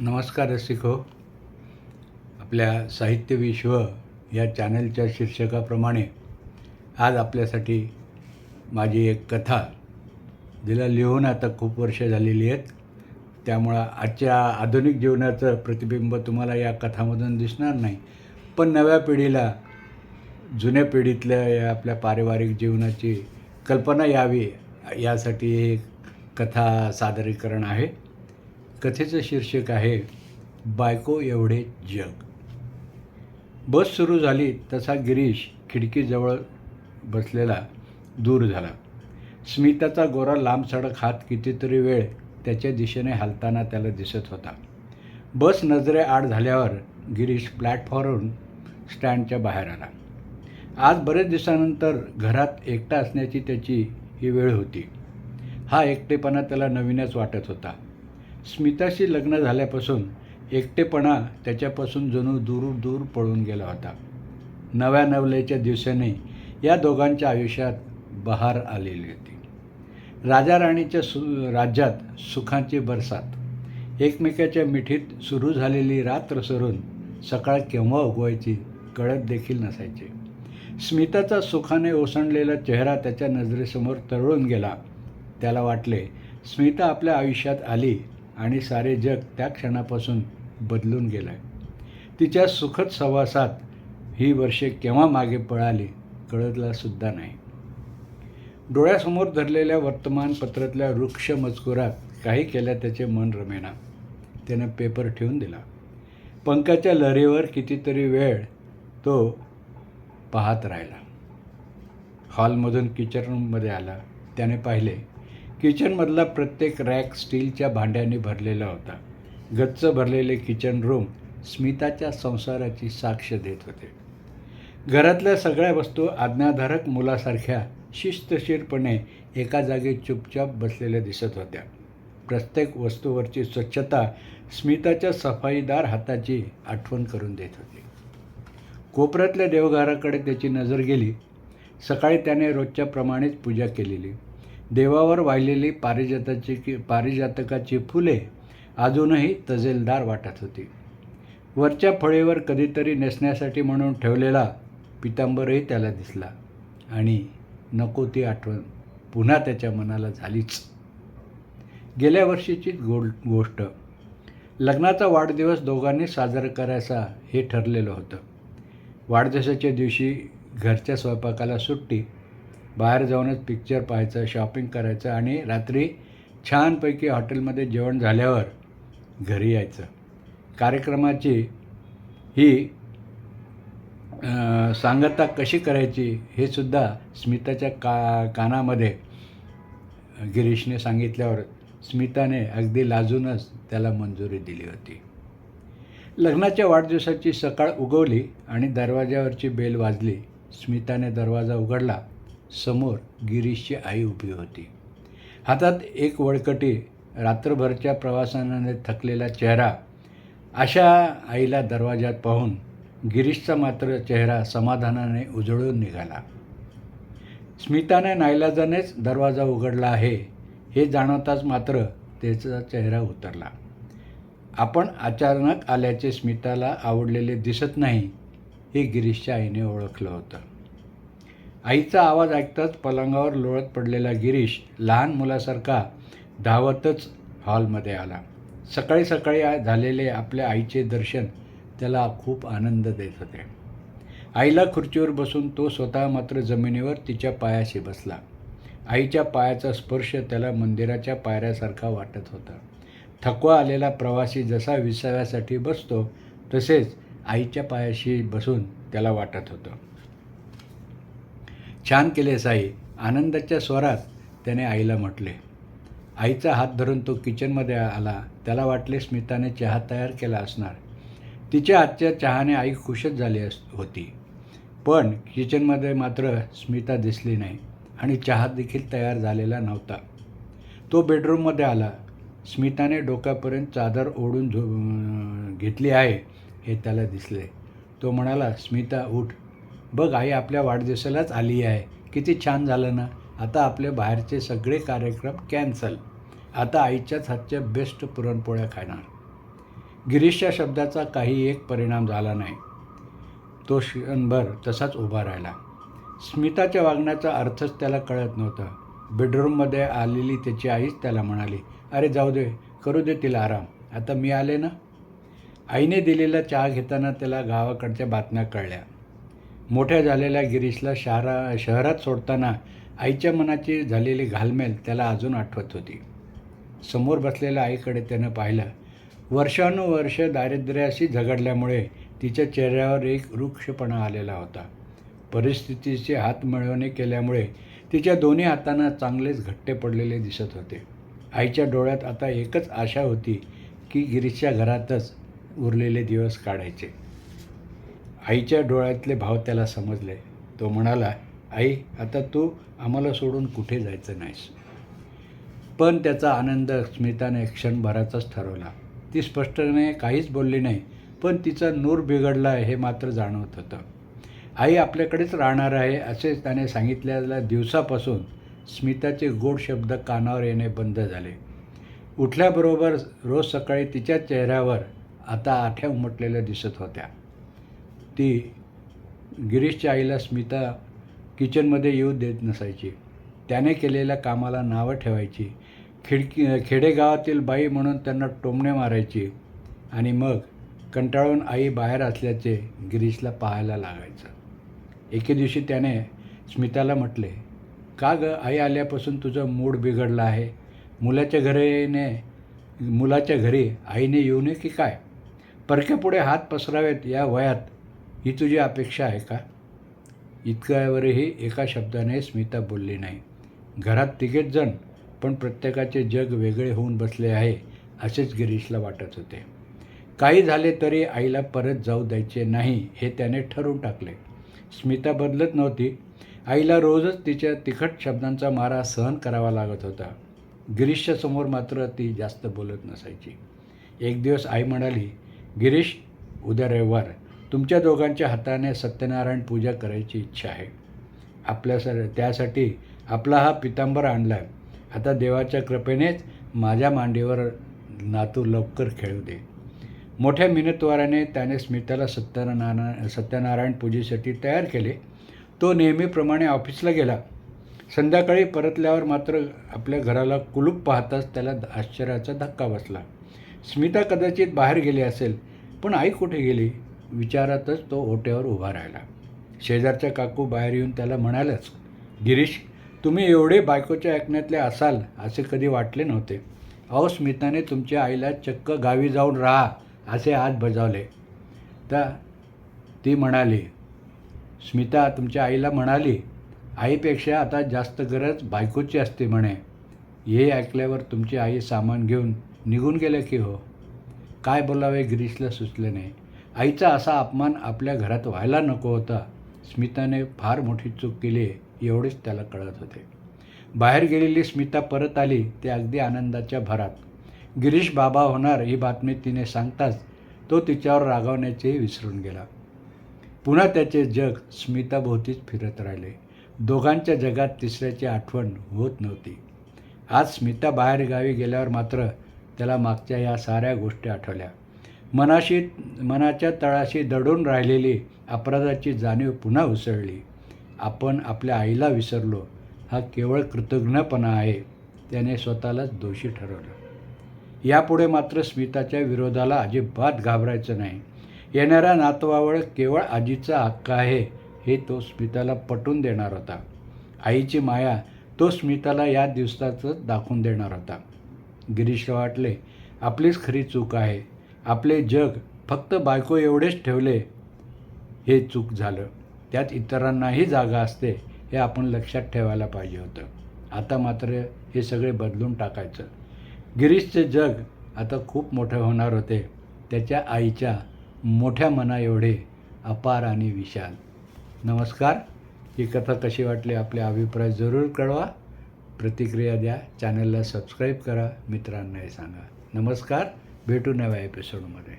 नमस्कार रसिको. आपल्या साहित्य विश्व या चॅनलच्या शीर्षकाप्रमाणे आज आपल्यासाठी माझी एक कथा. जिला लिहून आता खूप वर्ष झालेली आहेत. त्यामुळं आजच्या आधुनिक जीवनाचं प्रतिबिंब तुम्हाला या कथामधून दिसणार नाही. पण नव्या पिढीला जुन्या पिढीतल्या या आपल्या पारिवारिक जीवनाची कल्पना यावी यासाठी हे कथा सादरीकरण आहे. कथेचं शीर्षक आहे बायको एवढे जग. बस सुरू झाली तसा गिरीश खिडकीजवळ बसलेला दूर झाला. स्मिताचा गोरा लांब सडक हात कितीतरी वेळ त्याच्या दिशेने हालताना त्याला दिसत होता. बस नजरे आड झाल्यावर गिरीश प्लॅटफॉर्मवरून स्टँडच्या बाहेर आला. आज बरेच दिवसानंतर घरात एकटा असण्याची त्याची ही वेळ होती. हा एकटेपणा त्याला नवीनच वाटत होता. स्मिताशी लग्न झाल्यापासून एकटेपणा त्याच्यापासून जणू दूर दूर पळून गेला होता. नव्या नवलेच्या दिवसाने या दोघांच्या आयुष्यात बहार आलेली होती. राजा राणीच्या सु राज्यात सुखांची बरसात. एकमेकाच्या मिठीत सुरू झालेली रात्र सरून सकाळ केव्हा उगवायची कळत देखील नसायचे. स्मिताचा सुखाने ओसंडलेला चेहरा त्याच्या नजरेसमोर तरळून गेला. त्याला वाटले स्मिता आपल्या आयुष्यात आली आणि सारे जग त्या क्षणापासून बदलून गेलं आहे तिच्या सुखद सहवासात ही वर्षे केव्हा मागे पळाली कळतलासुद्धा नाही. डोळ्यासमोर धरलेल्या वर्तमानपत्रातल्या वृक्ष मजकुरात काही केल्या त्याचे मन रमेना. त्यानं पेपर ठेवून दिला. पंखाच्या लहरीवर कितीतरी वेळ तो पाहत राहिला. हॉलमधून किचन रूममध्ये आला. त्याने पाहिले किचनमधला प्रत्येक रॅक स्टीलच्या भांड्याने भरलेला होता. गच्च भरलेले किचन रूम स्मिताच्या संसाराची साक्ष देत होते. घरातल्या सगळ्या वस्तू आज्ञाधारक मुलासारख्या शिस्तशीरपणे एका जागी चुपचाप बसलेल्या दिसत होत्या. प्रत्येक वस्तूवरची स्वच्छता स्मिताच्या सफाईदार हाताची आठवण करून देत होती. कोपऱ्यातल्या देवघराकडे त्याची नजर गेली. सकाळी त्याने रोजच्या प्रमाणेच पूजा केलेली. देवावर वाहिलेली पारिजाताची की पारिजातकाची फुले अजूनही तजेलदार वाटत होती. वरच्या फळेवर कधीतरी नेसण्यासाठी म्हणून ठेवलेला पितांबरही त्याला दिसला. आणि नको ती आठवण पुन्हा त्याच्या मनाला झालीच. गेल्या वर्षीचीच गोल गोष्ट. लग्नाचा वाढदिवस दोघांनी साजरा करायचा हे ठरलेलं होतं. वाढदिवसाच्या दिवशी घरच्या स्वयंपाकाला सुट्टी बाहेर जाऊनच पिक्चर पाहायचं शॉपिंग करायचं आणि रात्री छानपैकी हॉटेलमध्ये जेवण झाल्यावर घरी यायचं. कार्यक्रमाची ही सांगता कशी करायची हे सुद्धा स्मिताच्या का कानामध्ये गिरीशने सांगितल्यावर स्मिताने अगदी लाजूनच त्याला मंजुरी दिली होती. लग्नाच्या वाढदिवसाची सकाळ उगवली आणि दरवाजावरची बेल वाजली. स्मिताने दरवाजा उघडला. समोर गिरीशची आई उभी होती. हातात एक वळकटी रात्रभरच्या प्रवासाने थकलेला चेहरा अशा आईला दरवाजात पाहून गिरीशचा मात्र चेहरा समाधानाने उजळून निघाला. स्मिताने नाईलाजानेच दरवाजा उघडला आहे हे जाणवताच मात्र त्याचा चेहरा उतरला. आपण अचानक आल्याचे स्मिताला आवडलेले दिसत नाही हे गिरीशच्या आईने ओळखलं होतं. आईचा आवाज ऐकताच पलंगावर लोळत पडलेला गिरीश लहान मुलासारखा धावतच हॉलमध्ये आला. सकाळी सकाळी झालेले आपल्या आईचे दर्शन त्याला खूप आनंद देत होते. आईला खुर्चीवर बसून तो स्वतः मात्र जमिनीवर तिच्या पायाशी बसला. आईच्या पायाचा स्पर्श त्याला मंदिराच्या पायऱ्यासारखा वाटत होता. थकवा आलेला प्रवासी जसा विसाव्यासाठी बसतो तसेच आईच्या पायाशी बसून त्याला वाटत होतं. छान केले साई. आनंदाच्या स्वरात त्याने आईला म्हटले. आईचा हात धरून तो किचनमध्ये आला. त्याला वाटले स्मिताने चहा तयार केला असणार. तिच्या आजच्या चहाने आई खुशच झाली अस होती. पण किचनमध्ये मात्र स्मिता दिसली नाही आणि चहा देखील तयार झालेला नव्हता. तो बेडरूममध्ये आला. स्मिताने डोक्यापर्यंत चादर ओढून झो घेतली आहे हे त्याला दिसले. तो म्हणाला स्मिता उठ. बघ आई आपल्या वाढदिवसालाच आली आहे. किती छान झालं ना? आता आपले बाहेरचे सगळे कार्यक्रम कॅन्सल. आता आईच्याच हातच्या बेस्ट पुरणपोळ्या खाणार. गिरीशच्या शब्दाचा काही एक परिणाम झाला नाही. तो क्षणभर तसाच उभा राहिला. स्मिताच्या वागण्याचा अर्थच त्याला कळत नव्हता. बेडरूममध्ये आलेली त्याची आईच त्याला म्हणाली अरे जाऊ दे करू दे तिला आराम. आता मी आले ना? आईने दिलेला चहा घेताना त्याला गावाकडच्या बातम्या कळल्या. मोठ्या झालेल्या गिरीशला शहरा शहरात सोडताना आईच्या मनाची झालेली घालमेल त्याला अजून आठवत होती. समोर बसलेल्या आईकडे त्यानं पाहिलं वर्षानुवर्ष दारिद्र्याशी झगडल्यामुळे तिच्या चेहऱ्यावर एक वृक्षपणा आलेला होता. परिस्थितीचे हात मिळवणे केल्यामुळे तिच्या दोन्ही हातांना चांगलेच घट्टे पडलेले दिसत होते. आईच्या डोळ्यात आता एकच आशा होती की गिरीशच्या घरातच उरलेले दिवस काढायचे. आईच्या डोळ्यातले भाव त्याला समजले. तो म्हणाला आई आता तू आम्हाला सोडून कुठे जायचं नाहीस? पण त्याचा आनंद स्मिताने क्षणभराचाच ठरवला. ती स्पष्टपणे काहीच बोलली नाही पण तिचा नूर बिघडला आहे हे मात्र जाणवत होतं. आई आपल्याकडेच राहणार आहे असे त्याने सांगितलेल्या दिवसापासून स्मिताचे गोड शब्द कानावर येणे बंद झाले. उठल्याबरोबर रोज सकाळी तिच्या चेहऱ्यावर आता आठ्या उमटलेल्या दिसत होत्या. ती गिरीशच्या आईला स्मिता किचनमध्ये येऊ देत नसायची. त्याने केलेल्या कामाला नावं ठेवायची. खिडकी खेडेगावातील बाई म्हणून त्यांना टोमणे मारायची आणि मग कंटाळून आई बाहेर असल्याचे गिरीशला पाहायला लागायचं. एके दिवशी त्याने स्मिताला म्हटले का ग आई आल्यापासून तुझं मूड बिघडला आहे? मुलाच्या घरीने मुलाच्या घरी आईने येऊ नये की काय? परक्यापुढे हात पसरावेत या वयात ही तुझी अपेक्षा आहे का? इतक्यावरही एका शब्दाने स्मिता बोलली नाही. घरात तिघेच जण पण प्रत्येकाचे जग वेगळे होऊन बसले आहे असेच गिरीशला वाटत होते. काही झाले तरी आईला परत जाऊ द्यायचे नाही हे त्याने ठरवून टाकले. स्मिता बदलत नव्हती. आईला रोजच तिच्या तिखट शब्दांचा मारा सहन करावा लागत होता. गिरीशच्या समोर मात्र ती जास्त बोलत नसायची. एक दिवस आई म्हणाली गिरीश उद्या रविवार. तुमच्या दोघांच्या हाताने सत्यनारायण पूजा करायची इच्छा आहे. आपल्या सर त्यासाठी आपला हा पितांबर आणला आहे आता देवाच्या कृपेनेच माझ्या मांडीवर नातू लवकर खेळू दे. मोठ्या मिनतवाराने त्याने स्मिताला सत्यनारायण सत्यनारायण पूजेसाठी तयार केले. तो नेहमीप्रमाणे ऑफिसला गेला. संध्याकाळी परतल्यावर मात्र आपल्या घराला कुलूप पाहताच त्याला आश्चर्याचा धक्का बसला. स्मिता कदाचित बाहेर गेली असेल पण आई कुठे गेली? विचारातच तो ओट्यावर उभा राहिला. शेजारच्या काकू बाहेर येऊन त्याला म्हणालच गिरीश तुम्ही एवढे बायकोच्या ऐकण्यातले असाल असे कधी वाटले नव्हते. अहो स्मिताने तुमच्या आईला चक्क गावी जाऊन राहा असे आज बजावले. तर ती म्हणाली स्मिता तुमच्या आईला म्हणाली आईपेक्षा आता जास्त गरज बायकोची असते म्हणे. हे ऐकल्यावर तुमची आई सामान घेऊन निघून गेले की हो? काय बोलावे गिरीशला सुचले नाही आईचा असा अपमान आपल्या घरात व्हायला नको होता. स्मिताने फार मोठी चूक केली एवढेच त्याला कळत होते. बाहेर गेलेली स्मिता परत आली ते अगदी आनंदाच्या भरात. गिरीश बाबा होणार ही बातमी तिने सांगताच तो तिच्यावर रागावण्याचेही विसरून गेला. पुन्हा त्याचे जग स्मिताभोवतीच फिरत राहिले. दोघांच्या जगात तिसऱ्याची आठवण होत नव्हती. आज स्मिता बाहेर गावी गेल्यावर मात्र त्याला मागच्या या साऱ्या गोष्टी आठवल्या. मनाशी मनाच्या तळाशी दडून राहिलेली अपराधाची जाणीव पुन्हा उसळली. आपण आपल्या आईला विसरलो. हा केवळ कृतज्ञपणा आहे त्याने स्वतःलाच दोषी ठरवलं. यापुढे मात्र स्मिताच्या विरोधाला अजिबात घाबरायचं नाही. येणाऱ्या नातवावळ केवळ आजीचा हक्क आहे हे तो स्मिताला पटून देणार होता. आईची माया तो स्मिताला या दिवसातच दाखवून देणार होता. गिरीशला वाटले आपलीच खरी चूक आहे. आपले जग फक्त बायको एवढेच ठेवले हे चूक झालं. त्यात इतरांनाही जागा असते हे आपण लक्षात ठेवायला पाहिजे होतं. आता मात्र हे सगळे बदलून टाकायचं. गिरीशचे जग आता खूप मोठं होणार होते. त्याच्या आईच्या मोठ्या मना एवढे अपार आणि विशाल. नमस्कार. ही कथा कशी वाटली आपले अभिप्राय जरूर कळवा. प्रतिक्रिया द्या. चॅनलला सबस्क्राईब करा. मित्रांनाही सांगा. नमस्कार. भेटू नव्या एपिसोडमध्ये